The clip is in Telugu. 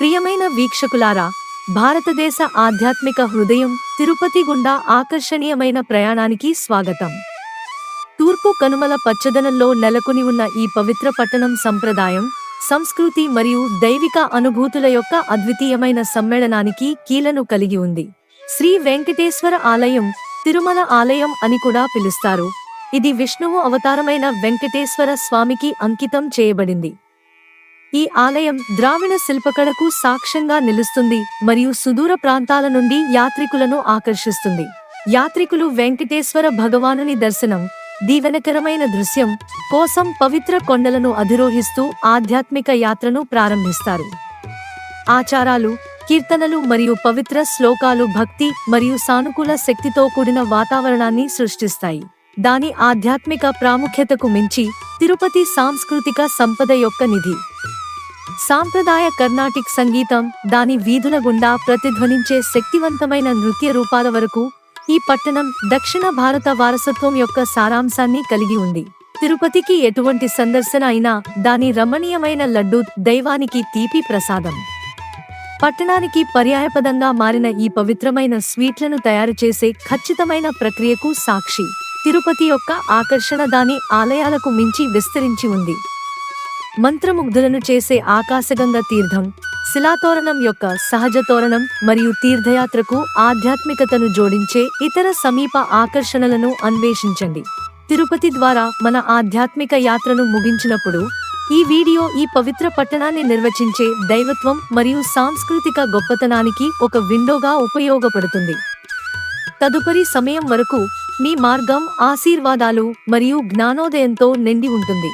ప్రియమైన వీక్షకులారా భారతదేశ ఆధ్యాత్మిక హృదయం తిరుపతి గుండా ఆకర్షణీయమైన ప్రయాణానికి స్వాగతం. తూర్పు కనుమల పచ్చదనంలో నెలకొని ఉన్న ఈ పవిత్ర పట్టణం సంప్రదాయం సంస్కృతి మరియు దైవిక అనుభూతుల యొక్క అద్వితీయమైన సమ్మేళనానికి కీలను కలిగి ఉంది. శ్రీ వెంకటేశ్వర ఆలయం తిరుమల ఆలయం అని కూడా పిలుస్తారు. ఇది విష్ణువు అవతారమైన వెంకటేశ్వర స్వామికి అంకితం చేయబడింది. ఈ ఆలయం ద్రావిడ శిల్పకళకు సాక్ష్యంగా నిలుస్తుంది మరియు సుదూర ప్రాంతాల నుండి యాత్రికులను ఆకర్షిస్తుంది. యాత్రికులు వెంకటేశ్వర భగవానుని దర్శనం దీవెనకరమైన దృశ్యం కోసం పవిత్ర కొండలను అధిరోహిస్తూ ఆధ్యాత్మిక యాత్రను ప్రారంభిస్తారు. ఆచారాలు కీర్తనలు మరియు పవిత్ర శ్లోకాలు భక్తి మరియు సానుకూల శక్తితో కూడిన వాతావరణాన్ని సృష్టిస్తాయి. దాని ఆధ్యాత్మిక ప్రాముఖ్యతకు మించి తిరుపతి సాంస్కృతిక సంపద యొక్క నిధి. సాంప్రదాయ కర్ణాటిక్ సంగీతం దాని వీధుల గుండా ప్రతిధ్వనించే శక్తివంతమైన నృత్య రూపాల వరకు ఈ పట్టణం దక్షిణ భారత వారసత్వం యొక్క సారాంశాన్ని కలిగి ఉంది. తిరుపతికి ఎటువంటి సందర్శన అయినా దాని రమణీయమైన లడ్డూ దైవానికి తీపి ప్రసాదం. పట్టణానికి పర్యాయపదంగా మారిన ఈ పవిత్రమైన స్వీట్లను తయారు చేసే ఖచ్చితమైన ప్రక్రియకు సాక్షి. తిరుపతి యొక్క ఆకర్షణ దాని ఆలయాలకు మించి విస్తరించి ఉంది. మంత్రముగ్ధులను చేసే ఆకాశగంగ తీర్థం శిలాతోరణం యొక్క సహజ తోరణం మరియు తీర్థయాత్రకు ఆధ్యాత్మికతను జోడించే ఇతర సమీప ఆకర్షణలను అన్వేషించండి. తిరుపతి ద్వారా మన ఆధ్యాత్మిక యాత్రను ముగించినప్పుడు ఈ వీడియో ఈ పవిత్ర పట్టణాన్ని నిర్వచించే దైవత్వం మరియు సాంస్కృతిక గొప్పతనానికి ఒక విండోగా ఉపయోగపడుతుంది. తదుపరి సమయం వరకు మీ మార్గం ఆశీర్వాదాలు మరియు జ్ఞానోదయంతో నిండి ఉంటుంది.